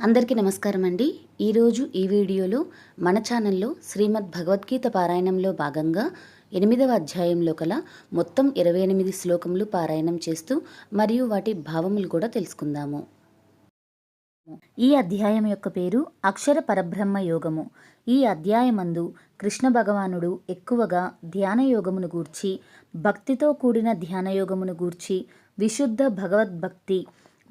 అందరికీ నమస్కారం అండి. ఈరోజు ఈ వీడియోలో మన ఛానల్లో శ్రీమద్ భగవద్గీత పారాయణంలో భాగంగా ఎనిమిదవ అధ్యాయంలో కల మొత్తం ఇరవై ఎనిమిది శ్లోకములు పారాయణం చేస్తూ మరియు వాటి భావములు కూడా తెలుసుకుందాము. ఈ అధ్యాయం యొక్క పేరు అక్షర పరబ్రహ్మ యోగము. ఈ అధ్యాయమందు కృష్ణ భగవానుడు ఎక్కువగా ధ్యాన యోగమును గూర్చి భక్తితో కూడిన ధ్యాన యోగమును గూర్చి విశుద్ధ భగవద్భక్తి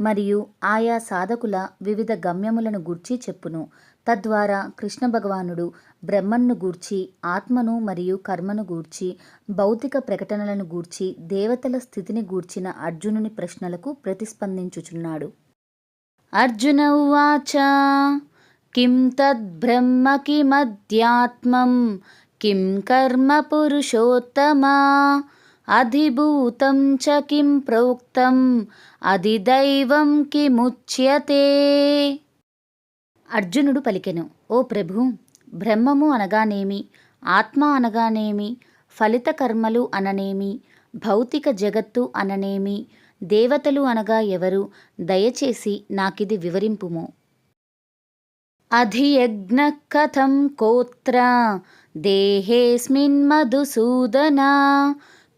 మరియు ఆయా సాధకుల వివిధ గమ్యములను గూర్చి చెప్పును. తద్వారా కృష్ణ భగవానుడు బ్రహ్మన్ను గూర్చి ఆత్మను మరియు కర్మను గూర్చి భౌతిక ప్రకటనలను గూర్చి దేవతల స్థితిని గూర్చిన అర్జునుని ప్రశ్నలకు ప్రతిస్పందించుచున్నాడు. అర్జున ఉవాచ కిం తద్బ్రహ్మ కిమధ్యాత్మం కిం కర్మ పురుషోత్తమా అధిభూతం చ కిం ప్రోక్తం? అధిదైవం కిముచ్యతే? అర్జునుడు పలికెను ఓ ప్రభు బ్రహ్మము అనగానేమి? ఆత్మ అనగానేమి? ఫలిత కర్మలు అననేమి? భౌతిక జగత్తు అననేమి? దేవతలు అనగా ఎవరు? దయచేసి నాకిది వివరింపుము. అధియజ్ఞ కథం కోత్ర? దేహేస్మిన్ మధుసూదనా?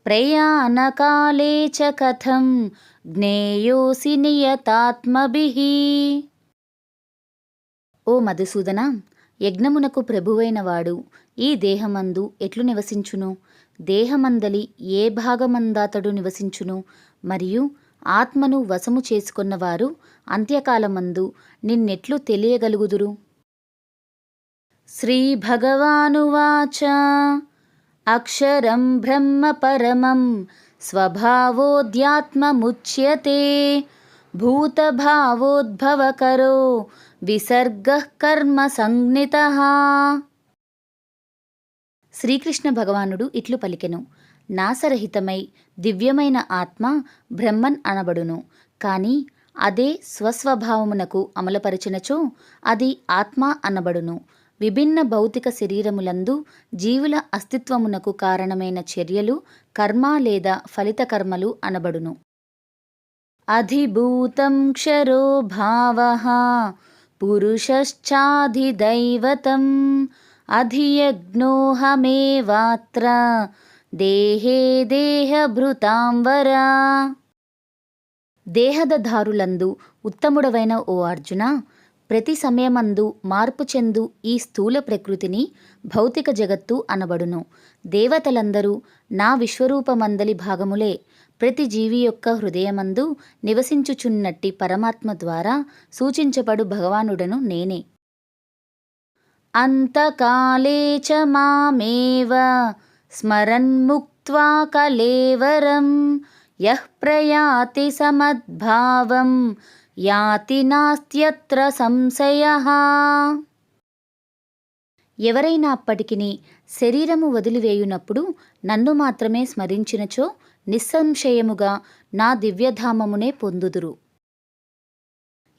ప్రయాణకాలే చ కథం జ్ఞేయోసి నియతాత్మభిః. ఓ మధుసూదన యజ్ఞమునకు ప్రభువైన వాడు ఈ దేహమందు ఎట్లు నివసించును? దేహమందలి ఏ భాగమందాతడు నివసించును? మరియు ఆత్మను వశము చేసుకున్నవారు అంత్యకాలమందు నిన్నెట్లు తెలియగలుగుదురు? శ్రీ భగవానువాచ అక్షరం బ్రహ్మ పరమం స్వభావోద్యాత్మముచ్యతే. భూతభావోద్భవకరో విసర్గ కర్మ సంజ్ఞిత. శ్రీకృష్ణ భగవానుడు ఇట్లు పలికెను. నాసరహితమై దివ్యమైన ఆత్మ బ్రహ్మన్ అనబడును. కాని అదే స్వస్వభావమునకు అమలుపరిచినచో అది ఆత్మ అనబడును. విభిన్న భౌతిక శరీరములందు జీవుల అస్తిత్వమునకు కారణమైన చర్యలు కర్మ లేదా ఫలిత కర్మలు అనబడును. అధిభూతం క్షరో భావ పురుషశ్చాధిదైవతం అధియజ్ఞోహమేవాత్ర దేహే దేహభృతాంవరా. దేహదధారులందు ఉత్తముడవైన ఓ అర్జున ప్రతి సమయమందు మార్పు చెందు ఈ స్థూల ప్రకృతిని భౌతిక జగత్తు అనబడును. దేవతలందరూ నా విశ్వరూపమందలి భాగములే. ప్రతి జీవి యొక్క హృదయమందు నివసించుచున్నట్టి పరమాత్మ ద్వారా సూచించబడు భగవానుడను నేనే. అంతకాలే చ మామేవ స్మరన్ముక్త్వా కలేవరం యః ప్రయాతి సమద్భావం యాతి నాస్త్యత్ర సంశయ. ఎవరైనా అప్పటికిని శరీరము వదిలివేయునప్పుడు నన్ను మాత్రమే స్మరించినచో నిస్సంశయముగా నా దివ్యధామమునే పొందుదురు.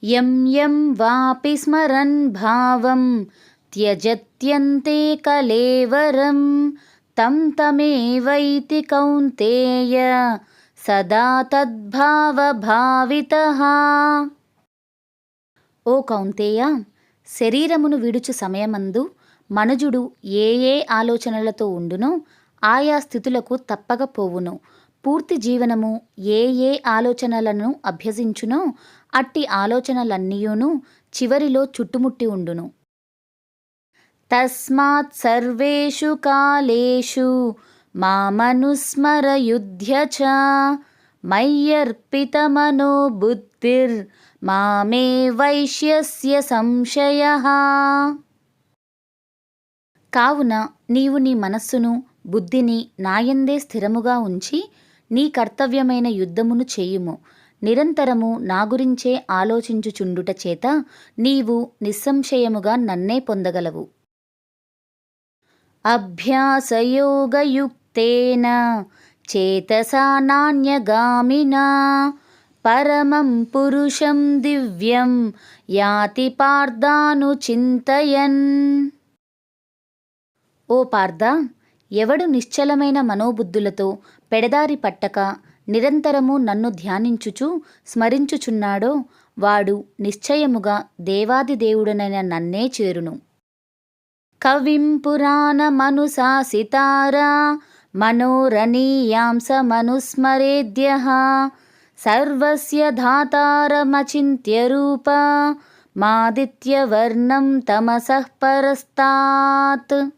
యం యం వాపి స్మరన్ భావం త్యజత్యంతే కలేవరం తం తమేవైతి కౌంతేయ సదా తద్భావభావిత ఓ కౌంతేయ శరీరమును విడుచు సమయమందు మనుజుడు ఏ ఏ ఆలోచనలతో ఉండునో ఆయా స్థితులకు తప్పక పోవును. పూర్తి జీవనము ఏ ఏ ఆలోచనలను అభ్యసించునో అట్టి ఆలోచనలన్నీయును చివరిలో చుట్టుముట్టి ఉండును. తస్మాత్ సర్వేషు కాలేషు మామనుస్మరయుధ్య చ మయ్యర్పితమనో బుద్ధిర్ మామే వైశ్యస్య సంశయ కావున నీవు నీ మనస్సును బుద్ధిని నాయందే స్థిరముగా ఉంచి నీ కర్తవ్యమైన యుద్ధమును చేయుము. నిరంతరము నా గురించే ఆలోచించుచుండుట చేత నీవు నిస్సంశయముగా నన్నే పొందగలవు. హస్తేన చేతసా నాణ్యగామినా. పరమం పురుషం దివ్యం యాతి పార్థాను చింతయన్. ఓ పార్థ ఎవడు నిశ్చలమైన మనోబుద్ధులతో పెడదారి పట్టక నిరంతరము నన్ను ధ్యానించుచు స్మరించుచున్నాడో వాడు నిశ్చయముగా దేవాది దేవుడనైన నన్నే చేరును. కవిం సితారా మనోరణీయాంసమనుస్మరేద్యः సర్వస్య ధాతారమచింత్య రూప మాదిత్యవర్ణం తమసః పరస్తాత్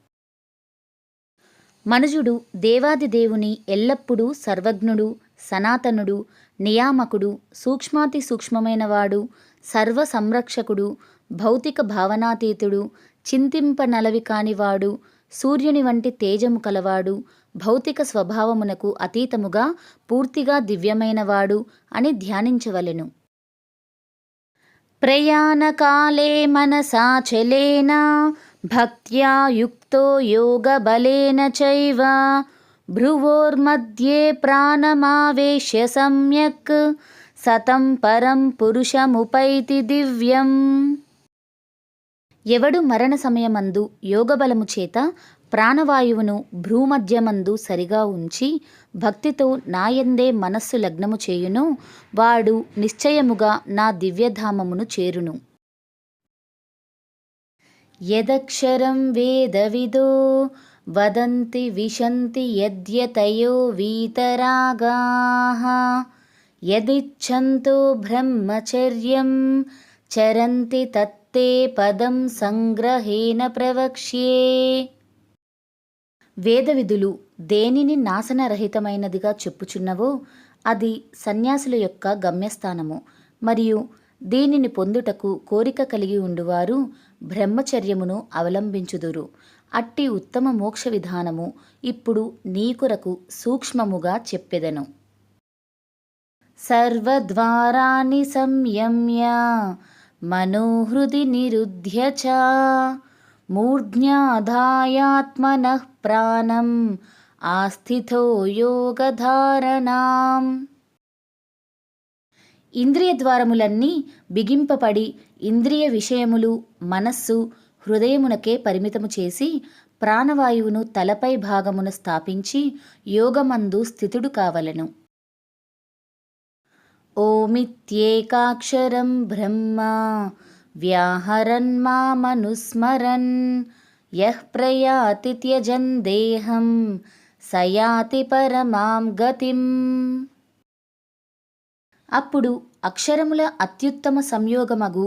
మనుజుడు దేవాది దేవుని ఎల్లప్పుడూ సర్వజ్ఞుడు సనాతనుడు నియామకుడు సూక్ష్మాతి సూక్ష్మమైనవాడు సర్వ సంరక్షకుడు భౌతిక భావనాతీతుడు చింతింపనలవి కానివాడు సూర్యుని వంటి తేజము కలవాడు భౌతిక స్వభావమునకు అతీతముగా పూర్తిగా దివ్యమైనవాడు అని ధ్యానించవలెను. ప్రయాణకాలే మనసా భక్త్యాయుక్తో భక్త్యా యుక్తో యోగబలేన చైవ భ్రువోర్మధ్యే ప్రాణమావేశ్య సమ్యక్ సతం పరం పురుషముపైతి దివ్యం. ఎవడు మరణ సమయమందు యోగబలము చేత ప్రాణవాయువును భ్రూమధ్యమందు సరిగా ఉంచి భక్తితో నాయందే మనస్సు లగ్నము చేయును వాడు నిశ్చయముగా నా దివ్యధామమును చేరును. యదక్షరం వేదవిదో వదంతి విశంతి యద్యతయో వీతరాగా. యదిచ్ఛంతో బ్రహ్మచర్యం చరంతి తత్తే పదం సంగ్రహేణ ప్రవక్ష్యే. వేదవిధులు దేనిని నాశనరహితమైనదిగా చెప్పుచున్నవో అది సన్యాసుల యొక్క గమ్యస్థానము. మరియు దీనిని పొందుటకు కోరిక కలిగి ఉండువారు బ్రహ్మచర్యమును అవలంబించుదురు. అట్టి ఉత్తమ మోక్ష విధానము ఇప్పుడు నీకురకు సూక్ష్మముగా చెప్పెదను. సర్వద్వారాన్ని సంయమ్య మనోహృది నిరుధ్య చ మూర్ధ్యాధాయాత్మనః ప్రాణం ఆస్థితో యోగధారణాం ఇంద్రియ ద్వారములన్నీ బిగింపబడి ఇంద్రియ విషయములు మనస్సు హృదయమునకే పరిమితము చేసి ప్రాణవాయువును తలపై భాగమున స్థాపించి యోగమందు స్థితుడు కావలెను. ఓమిత్యేకాక్షరం బ్రహ్మ వ్యాహరన్ మామనుస్మరన్ యః ప్రయాతి త్యజన్ దేహం సయాతి పరమాం గతిం అప్పుడు అక్షరముల అత్యుత్తమ సంయోగమగు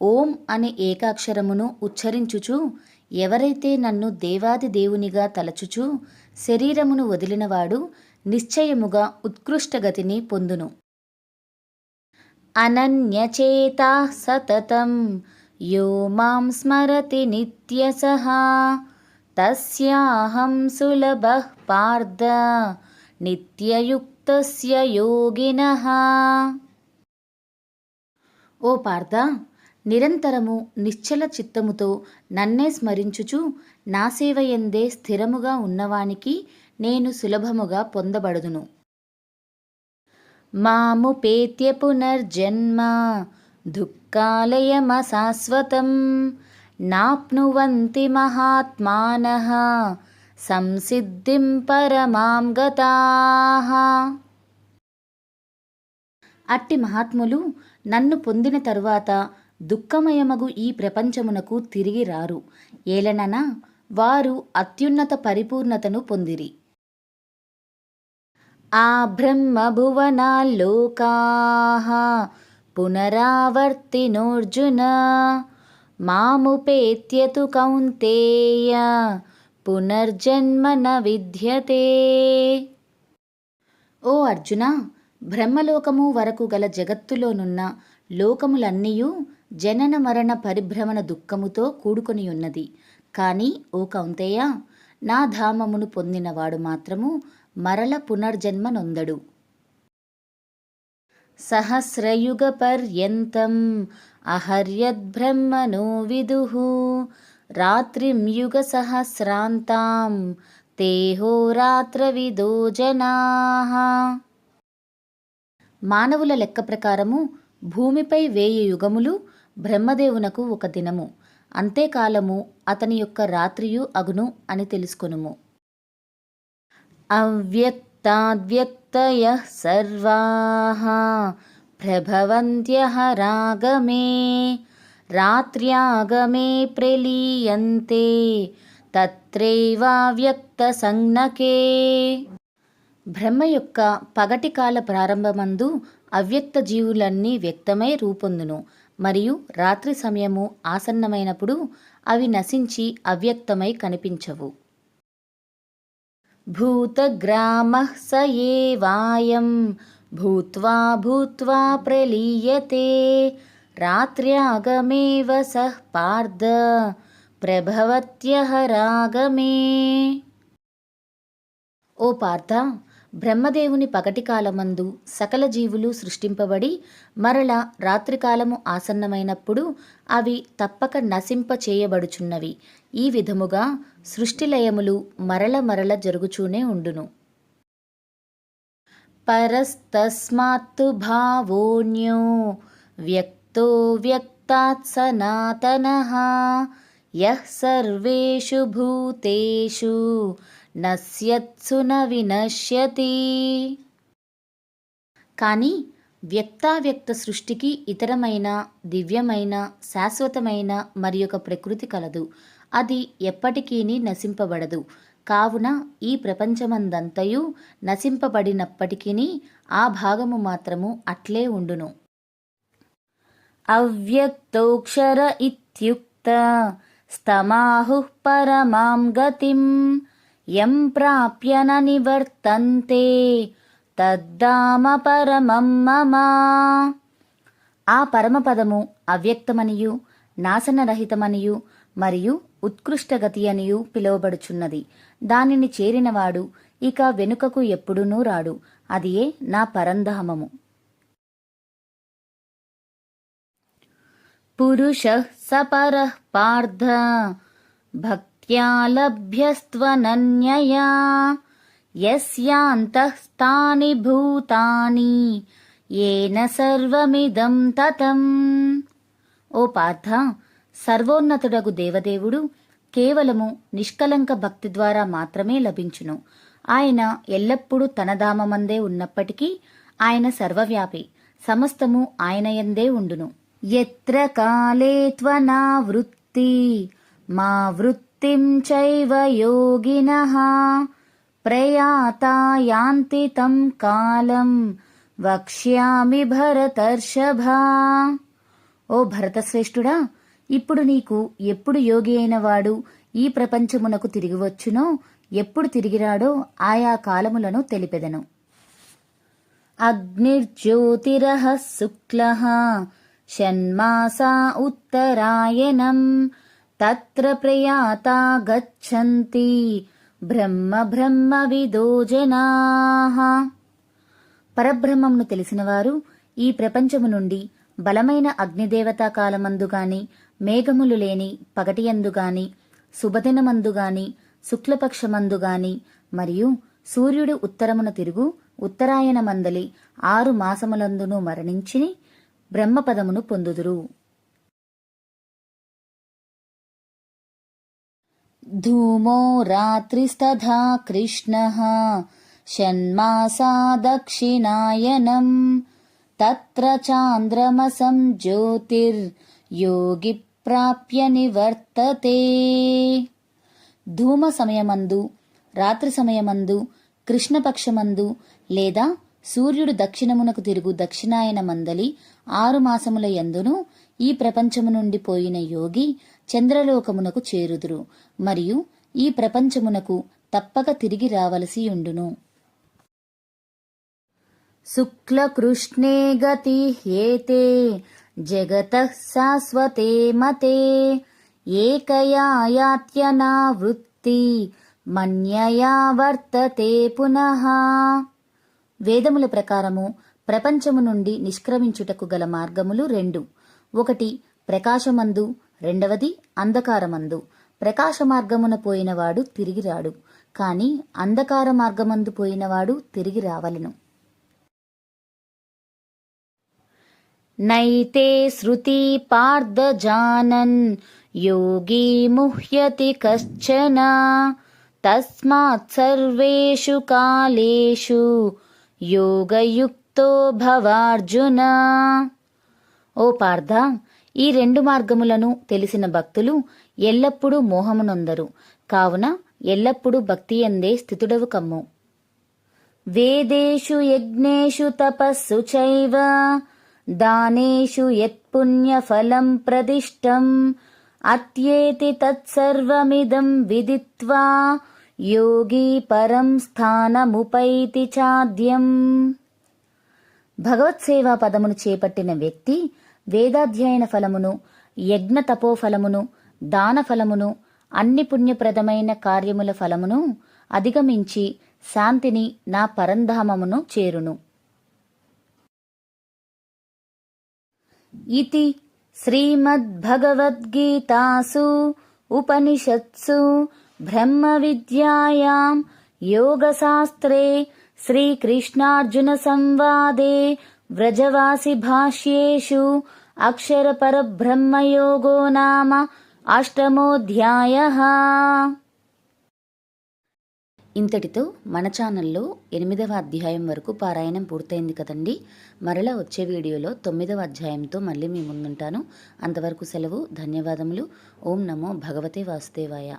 ఓం అనే ఏకాక్షరమును ఉచ్చరించుచు ఎవరైతే నన్ను దేవాది దేవునిగా తలచుచు శరీరమును వదిలినవాడు నిశ్చయముగా ఉత్కృష్టగతిని పొందును అనన్యచేతా సతతం. యో మాం స్మరతి నిత్యసహ తస్యాహం సులభః పార్థ. నిత్యయుక్తస్య యోగిన. ఓ పార్థ నిరంతరము నిశ్చల చిత్తముతో నన్నే స్మరించుచు నా సేవయందే స్థిరముగా ఉన్నవానికి నేను సులభముగా పొందబడుదును. మాముపేత్య పునర్జన్మ దుఃఖాలయమశాశ్వతం నాప్నువంతి మహాత్మానః సంసిద్ధిం పరమాం గతాః. అట్టి మహాత్ములు నన్ను పొందిన తరువాత దుఃఖమయమగు ఈ ప్రపంచమునకు తిరిగి రారు. ఏలననా వారు అత్యున్నత పరిపూర్ణతను పొందిరి. ఆ బ్రహ్మభువనాల్లోకాः పునరావర్తినోర్జున మాముపేత్యతు కౌంతేయ పునర్జన్మ న విద్యతే. ఓ అర్జున బ్రహ్మలోకము వరకు గల జగత్తులోనున్న లోకములన్నీయూ జనన మరణ పరిభ్రమణ దుఃఖముతో కూడుకొని ఉన్నది కానీ ఓ కౌంతేయ నా ధామమును పొందినవాడు మాత్రము మరల పునర్జన్మ నొందడు సహస్రయుగ పర్యంతం అహర్యద్బ్రహ్మణో విదుః. రాత్రిం యుగ సహస్రాంతాం తేహోరాత్రవిదో జనా. మానవుల లెక్క ప్రకారము భూమిపై వేయి యుగములు బ్రహ్మదేవునకు ఒక దినము. అంతేకాలము అతని యొక్క రాత్రియు అగును అని తెలుసుకొనుము. అవ్యక్తాద్వ్యక్తయ సర్వాః ప్రభవంత్యః రాగమే రాత్ర్యాగమే ప్రలీయంతే తత్రైవావ్యక్తసంజ్ఞకే బ్రహ్మ యొక్క పగటి కాల ప్రారంభమందు అవ్యక్త జీవులన్నీ వ్యక్తమై రూపొందును. మరియు రాత్రి సమయము ఆసన్నమైనప్పుడు అవి నశించి అవ్యక్తమై కనిపించవు. भूतग्रामः स एवायं भूत्वा भूत्वा प्रलीयते। रात्र्यागमेव सः पार्द। प्रभवत्यः रागमे ओ पार्ध బ్రహ్మదేవుని పగటి కాలమందు సకల జీవులు సృష్టింపబడి మరల రాత్రికాలము ఆసన్నమైనప్పుడు అవి తప్పక నశింప చేయబడుచున్నవి. ఈ విధముగా సృష్టిలయములు మరల మరల జరుగుచూనే ఉండును. పరస్తస్మాత్తు భావోన్యో వ్యక్తో వ్యక్తాత్ సనాతన యః సర్వేషు భూతేషు నశ్యత్సున వినశ్యతి. కానీ వ్యక్తావ్యక్త సృష్టికి ఇతరమైన దివ్యమైన శాశ్వతమైన మరి ఒక ప్రకృతి కలదు. అది ఎప్పటికీని నశింపబడదు. కావున ఈ ప్రపంచమందంతయు నశింపబడినప్పటికీ ఆ భాగము మాత్రము అట్లే ఉండును. అవ్యక్తోక్షర ఇత్యుక్త స్తమాహు పరమాం గతిం యం ప్రాప్య నివర్తంతే తద్దామ పరమం మమ ఆ పరమపదము అవ్యక్తమనియు నాశనరహితమనియు మరియు ఉత్కృష్టగతి అనియు పిలువబడుచున్నది. దానిని చేరినవాడు ఇక వెనుకకు ఎప్పుడునూ రాడు. అదియే నా పరంధామము. పురుష సపర పార్థ భక్త్యా లభ్యస్త్వనన్యయా యస్యాంతఃస్థాని భూతాని ఏన సర్వమిదం తతం ఓ పార్థ సర్వోన్నతుడగు దేవదేవుడు కేవలము నిష్కలంక భక్తి ద్వారా మాత్రమే లభించును. ఆయన ఎల్లప్పుడూ తన ధామమందే ఉన్నప్పటికీ ఆయన సర్వవ్యాపి సమస్తము ఆయనయందే ఉండును. ఎత్ర కాలే త్వనావృత్తి మా వృత్తి చైవ యోగినః తం కాలం వక్ష్యామి భరతర్షభా ఓ భరతశ్రేష్ఠుడా ఇప్పుడు నీకు ఎప్పుడు యోగి అయిన వాడు ఈ ప్రపంచమునకు తిరిగి వచ్చునో ఎప్పుడు తిరిగిరాడో ఆయా కాలములను తెలిపెదను. అగ్నిర్జ్యోతిరః శుక్ల షణ్మాసా ఉత్తరాయణం తత్ర ప్రయాత గచ్చంతి బ్రహ్మ బ్రహ్మ విదో జనాః. పరబ్రహ్మమును తెలిసినవారు ఈ ప్రపంచము నుండి బలమైన అగ్నిదేవతా కాలమందుగాని మేఘములు లేని పగటియందుగాని శుభదినమందుగాని శుక్లపక్షమందుగాని మరియు సూర్యుడు ఉత్తరమున తిరుగు ఉత్తరాయణ మందలి ఆరు మాసములందును మరణించి బ్రహ్మపదమును పొందుదురు. ధూమో రాత్రిస్తథా కృష్ణ షణ్మాసా దక్షిణాయనం తత్ర చాంద్రమసం జ్యోతిర్యోగి ప్రాప్య నివర్తతే ధూమ సమయమందు రాత్రి సమయమందు కృష్ణపక్షమందు లేదా సూర్యుడు దక్షిణమునకు తిరుగు దక్షిణాయన మందలి ఆరు మాసముల యందును ఈ ప్రపంచము నుండి పోయిన యోగి చంద్రలోకమునకు చేరుదురు మరియు ఈ ప్రపంచమునకు తప్పక తిరిగి రావలసి ఉండును. శుక్లకృష్ణే గతి హేతే జగత శాశ్వతే మతే ఏకయాయాత్యనా వృత్తి మన్యయా వర్తతే పునః. వేదముల ప్రకారము ప్రపంచము నుండి నిష్క్రమించుటకు గల మార్గములు రెండు. ఒకటి ప్రకాశమందు రెండవది అంధకారమందు. ప్రకాశ మార్గమున పోయినవాడు తిరిగి రాడు కాని అంధకార మార్గమందు పోయినవాడు తిరిగి రావలెను నైతే శృతి పార్థ జానన్ యోగి ముహ్యతి కశ్చన తస్మాత్ సర్వేషు కాలేషు యోగయుక్తో భవార్జున. ఓ పార్థ ఈ రెండు మార్గములను తెలిసిన భక్తులు ఎల్లప్పుడూ మోహమునొందరు. కావున ఎల్లప్పుడూ భక్తి ఎందే స్థితుడవు కమ్ము. వేదేషు యజ్ఞేషు తపస్సు చైవ దానేషు యత్పుణ్యఫలం ప్రదిష్టం అత్యేతి తత్సర్వమిదం విదిత్వా యోగి పరం స్థానముపైతి చాద్యం. భగవత్సేవా పదమును చేపట్టిన వ్యక్తి వేదాధ్యయన ఫలమును యజ్ఞ తపోఫలమును దాన ఫలమును అన్ని పుణ్యప్రదమైన కార్యముల ఫలమును అధిగమించి శాంతిని నా పరంధామమును చేరును. ఇతి శ్రీమద్భగవద్గీతాసు ఉపనిషత్సు బ్రహ్మ విద్యాయాం యోగశాస్త్రే శ్రీకృష్ణార్జున సంవాదే వ్రజవాసి భాష్యేషు అక్షర పరబ్రహ్మయోగో నామ అష్టమోధ్యాయః ఇంతటితో మన ఛానల్లో ఎనిమిదవ అధ్యాయం వరకు పారాయణం పూర్తయింది కదండి. మరలా వచ్చే వీడియోలో తొమ్మిదవ అధ్యాయంతో మళ్ళీ మీ ముందుంటాను. అంతవరకు సెలవు ధన్యవాదములు. ఓం నమో భగవతే వాసుదేవాయ.